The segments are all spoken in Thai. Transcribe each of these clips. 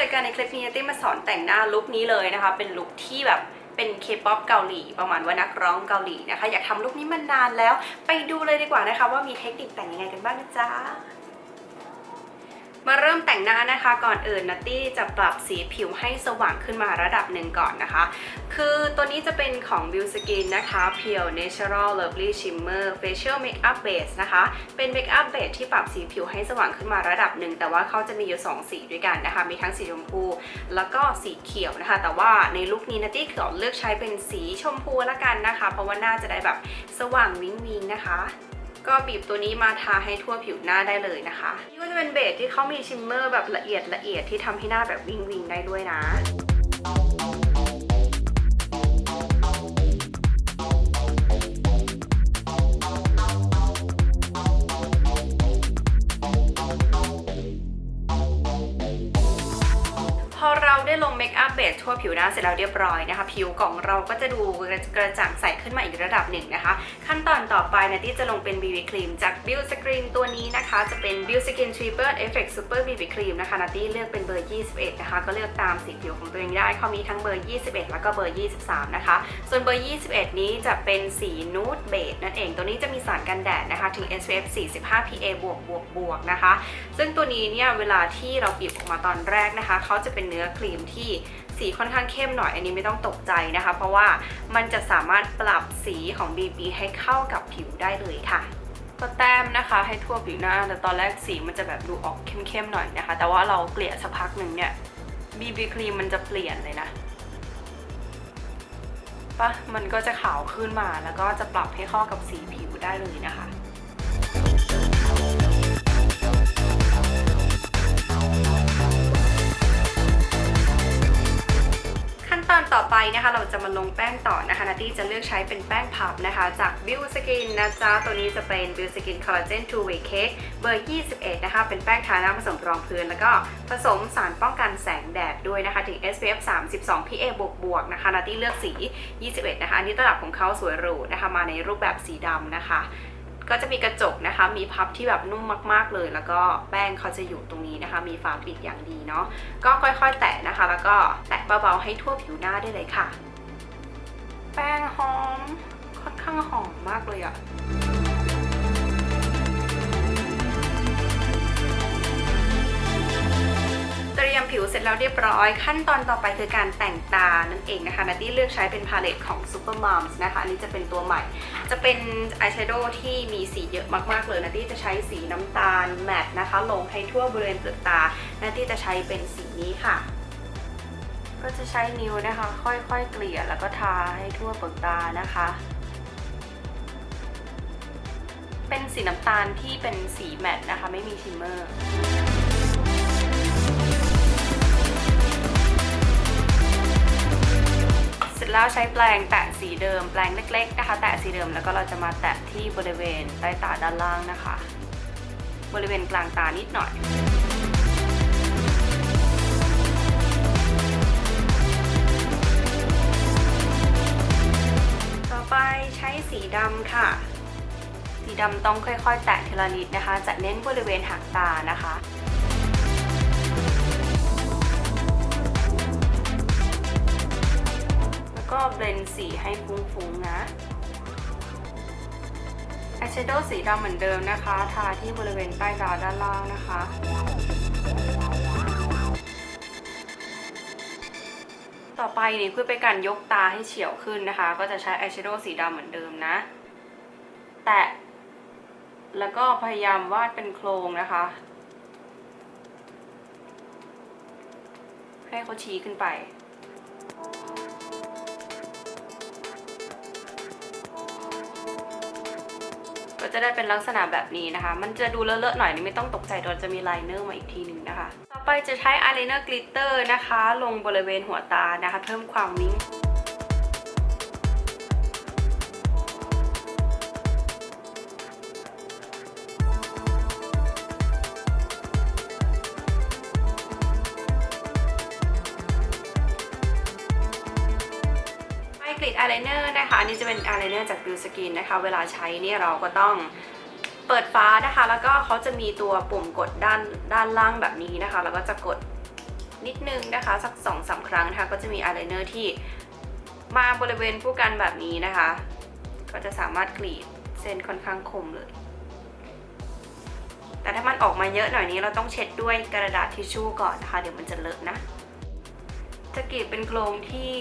จอกันในคลิปนี้เต้มาสอนแต่งหน้าลุคนี้เลยนะคะ เป็นลุคที่แบบเป็นเคป๊อปเกาหลีประมาณว่านักร้องเกาหลีนะคะ อยากทำลุคนี้มานานแล้ว ไปดูเลยดีกว่านะคะ ว่ามีเทคนิคแต่งยังไงกันบ้างนะจ๊ะ มาเริ่มแต่งหน้านะคะก่อนอื่นนัตตี้จะปรับสีผิวให้สว่างขึ้นมาระดับหนึ่งก่อนนะคะ คือตัวนี้จะเป็นของ b i l Skin นะคะ Pure Natural Lovely Shimmer Facial Makeup Base นะคะ เป็น Makeup Base ที่ปรับสีผิวให้สว่างขึ้นมาระดับหนึ่ง แต่ว่าเขาจะมีอยู่ 2 สีด้วยกันนะคะ มีทั้งสีชมพู แล้วก็สีเขียวนะคะ แต่ว่าในลุคนี้นัตตี้ขอเลือกใช้เป็นสีชมพูละกันนะคะ เพราะว่าน่าจะได้แบบสว่างวิงวิงนะคะ ก็บีบตัวนี้มาทาให้ทั่วผิวหน้าได้เลยนะคะนี่ก็จะเป็นเบสที่เขามีชิมเมอร์แบบละเอียดละเอียดที่ทำให้หน้าแบบวิงวิงได้ด้วยนะ ได้ลงเมคอัพเบสทั่วผิวหน้าเสร็จแล้วเรียบร้อยนะคะ ผิวของเราก็จะดูกระจ่างใสขึ้นมาอีกระดับหนึ่งนะคะ ขั้นตอนต่อไปนะที่จะลงเป็น BB ครีมจาก Beauty Screen ตัวนี้นะคะ จะเป็น Beauty Skin Triple Effect Super BB Cream นะคะนัตตี้เลือกเป็นเบอร์ 21 นะคะ ก็เลือกตามสีผิวของตัวเองได้เขามีทั้งเบอร์ 21 แล้วก็เบอร์ 23 นะคะ ส่วนเบอร์ 21 นี้จะเป็นสีนูดเบจนั่นเอง ตัวนี้จะมีสารกันแดดนะคะถึง SPF 45 PA บวกบวกบวกนะคะ ซึ่งตัวนี้เนี่ยเวลาที่เราบีบออกมาตอนแรกนะคะเขาจะเป็นเนื้อครีมที่สีค่อนข้างเข้มหน่อยอันนี้ไม่ต้องตกใจนะคะ เพราะว่ามันจะสามารถปรับสีของ BB ให้เข้ากับผิวได้เลยค่ะก็แต้มนะคะให้ทั่วผิวหน้าแต่ตอนแรกสีมันจะแบบดูออกเข้มๆหน่อยนะคะ แต่ว่าเราเกลี่ยสักพักหนึ่งเนี่ย BB ครีมมันจะเปลี่ยนเลยนะปะมันก็จะขาวขึ้นมาแล้วก็จะปรับให้เข้ากับสีผิวได้เลยนะคะ ตอนต่อไปนะคะเราจะมาลงแป้งต่อนะคะนาตี้จะเลือกใช้เป็นแป้งพับนะคะ จาก b i l Skin นะจ๊ะตัวนี้จะเป็น b i l Skin Collagen Two Way Cake เบอร์ 21 นะคะ เป็นแป้งทาหน้าผสมรองพื้น แล้วก็ผสมสารป้องกันแสงแดดด้วยนะคะ ถึง SPF 32 PA บวกบวกๆนะคะนาตี้เลือกสี 21 นะคะ อันนี้ตลับของเขาสวยหรูนะคะ มาในรูปแบบสีดำนะคะ ก็จะมีกระจกนะคะ มีพับที่แบบนุ่มมาก ๆเลย แล้วก็แป้งเขาจะอยู่ตรงนี้นะคะ มีฝาปิดอย่างดีเนาะก็ค่อยๆ แตะนะคะ แล้วก็แตะเบาๆให้ทั่วผิวหน้าได้เลยค่ะ แป้งหอมค่อนข้างหอมมากเลยอะ เตรียมผิวเสร็จแล้วเรียบร้อย ขั้นตอนต่อไปคือการแต่งตานั่นเองนะคะนัตตี้เลือกใช้เป็นพาเลตของ Super Moms นะคะอันนี้จะเป็นตัวใหม่ จะเป็นอายแชโดว์ที่มีสีเยอะมากๆเลยนัตตี้จะใช้สีน้ำตาลแมตนะคะ ลงให้ทั่วบริเวณเปลือกตานัตตี้จะใช้เป็นสีนี้ค่ะ ก็จะใช้นิ้วนะคะ ค่อยๆเกลี่ยแล้วก็ทาให้ทั่วเปลือกตานะคะเป็นสีน้ำตาลที่เป็นสีแมตต์นะคะ ไม่มีชิมเมอร์ แล้วใช้แปรงแตะสีเดิม แปรงเล็ก ๆ นะคะ แตะสีเดิมแล้วก็เราจะมาแตะที่บริเวณใต้ตาด้านล่างนะคะ บริเวณกลางตานิดหน่อยต่อไปใช้สีดำค่ะ สีดำต้องค่อยๆ แตะทีละนิดนะคะ จะเน้นบริเวณหางตานะคะ สีให้ฟุ้งๆนะอายแชโดว์สีดำเหมือนเดิมนะคะ ทาที่บริเวณใต้ตาด้านล่างนะคะ ต่อไปนี่เพื่อเป็นการยกตาให้เฉียวขึ้นนะคะ ก็จะใช้อายแชโดว์สีดำเหมือนเดิมนะ แตะ แล้วก็พยายามวาดเป็นโครงนะคะ ให้เขาชี้ขึ้นไป ก็จะได้เป็นลักษณะแบบนี้นะคะ มันจะดูเลอะๆหน่อยนี่ไม่ต้องตกใจเราจะมีไลเนอร์มาอีกทีหนึ่งนะคะ ต่อไปจะใช้อายไลเนอร์กลิตเตอร์นะคะ ลงบริเวณหัวตานะคะ เพิ่มความวิ้ง อายไลเนอร์นะคะอันนี้จะเป็นอายไลเนอร์จากบิวสกินนะคะ เวลาใช้เนี่ยเราก็ต้องเปิดฟ้านะคะ แล้วก็เขาจะมีตัวปุ่มกดด้านด้านล่างแบบนี้นะคะ แล้วก็จะกดนิดนึงนะคะ สัก2อสาครั้งนะคะ ก็จะมีอายไลเนอร์ที่มาบริเวณผู้กันแบบนี้นะคะ ก็จะสามารถกรีดเส้นค่อนข้างคมเลย แต่ถ้ามันออกมาเยอะหน่อยนี้เราต้องเช็ดด้วยกระดาษทิชชู่ก่อนนะคะ เดี๋ยวมันจะเลอะนะ จะกรีดเป็นโครงที่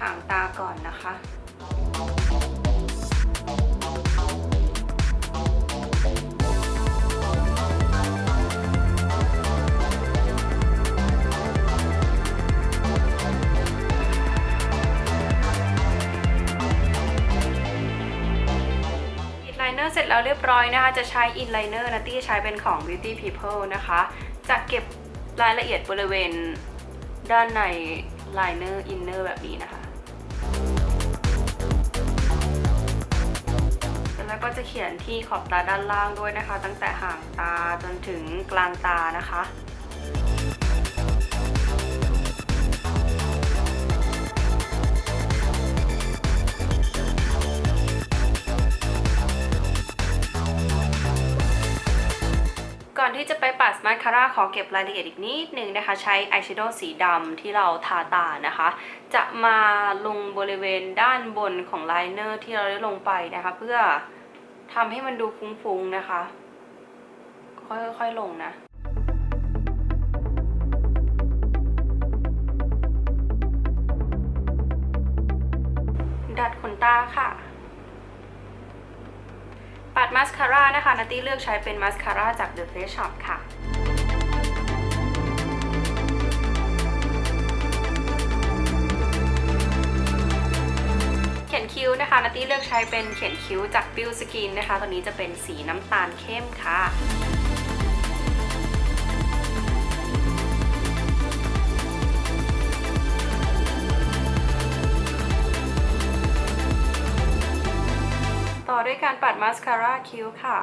ห่างตาก่อนนะคะอินไลเนอร์เสร็จแล้วเรียบร้อยนะคะ จะใช้อินไลเนอร์นะตี้ใช้เป็นของ Beauty People นะคะ จะเก็บรายละเอียดบริเวณด้านในไลเนอร์อินเนอร์แบบนี้นะคะ ก็จะเขียนที่ขอบตาด้านล่างด้วยนะคะ ตั้งแต่ห่างตาจนถึงกลางตานะคะก่อนที่จะไปปัดมาสคาร่าขอเก็บรายละเอียดอีกนิดนึงนะคะ ใช้อายแชโดว์สีดำที่เราทาตานะคะ จะมาลงบริเวณด้านบนของไลเนอร์ที่เราได้ลงไปนะคะ เพื่อ ทำให้มันดูฟุ้งๆนะคะ ค่อยๆลงนะดัดขนตาค่ะ ปัดมาสคาร่านะคะนัตตี้เลือกใช้เป็นมาสคาร่าจาก The Face Shop ค่ะ เขียนคิ้วนะคะนัตตี้เลือกใช้เป็นเขียนคิ้วจากบิวสกินนะคะ ตัวนี้จะเป็นสีน้ำตาลเข้มค่ะต่อด้วยการปัดมาสคาร่าคิ้วค่ะ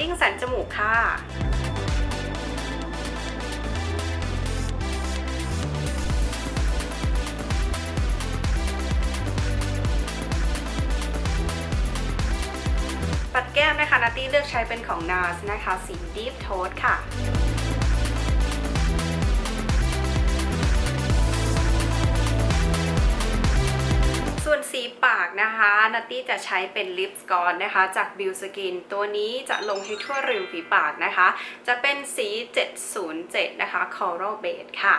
ดิ้งสันจมูกค่ะปัดแก้มนะคะนัตตี้เลือกใช้เป็นของ NARS นะคะ สี Deep Toast ค่ะ ปากนะคะนัตตี้จะใช้เป็นลิปสกอนนะคะ จากบิวสกินตัวนี้จะลงให้ทั่วริมฝีปากนะคะ จะเป็นสี 707 นะคะ Coral Beige ค่ะ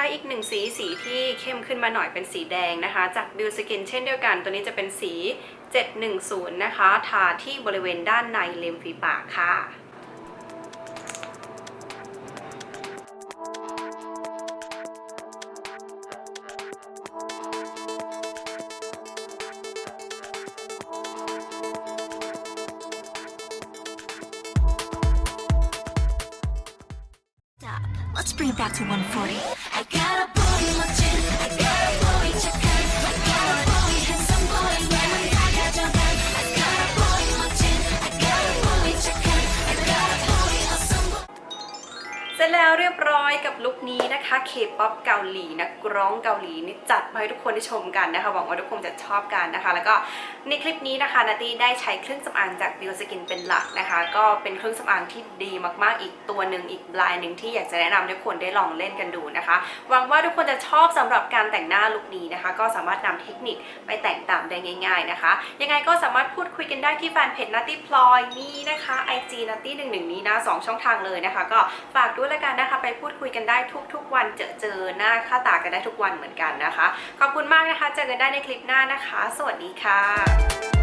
ช้อีกหนึ่งสีสีที่เข้มขึ้นมาหน่อยเป็นสีแดงนะคะ จาก b ิ l Skin เช่นเดียวกัน ตัวนี้จะเป็นสี 710 นะคะ ทาที่บริเวณด้านในเลมฝีปากค่ะ Let's bring it back to 140. ลุคนี้นะคะเคป๊อปเกาหลีนักร้องเกาหลีนี่จัดมาให้ทุกคนได้ชมกันนะคะหวังว่าทุกคนจะชอบกันนะคะ แล้วก็ในคลิปนี้นะคะนาตี้ได้ใช้เครื่องสำอางจากบิวสกินเป็นหลักนะคะ ก็เป็นเครื่องสำอางที่ดีมากๆอีกตัวหนึ่งอีกลายหนึ่งที่อยากจะแนะนำให้ทุกคนได้ลองเล่นกันดูนะคะ หวังว่าทุกคนจะชอบสำหรับการแต่งหน้าลุคนี้นะคะ ก็สามารถนำเทคนิคไปแต่งตามได้ง่าย ๆนะคะ ยังไงก็สามารถพูดคุยกันได้ที่แฟนเพจนัตตี้พลอยนี่นะคะ IG นัตตี้หนึ่งหนึ่งนี้นะสองช่องทางเลยนะคะ ก็ฝากด้วยละกันนะคะ ไปพูดคุยกันได้ทุกๆวันเจอเจอหน้าค่าตากันได้ทุกวันเหมือนกันนะคะ ขอบคุณมากนะคะ เจอกันได้ในคลิปหน้านะคะ สวัสดีค่ะ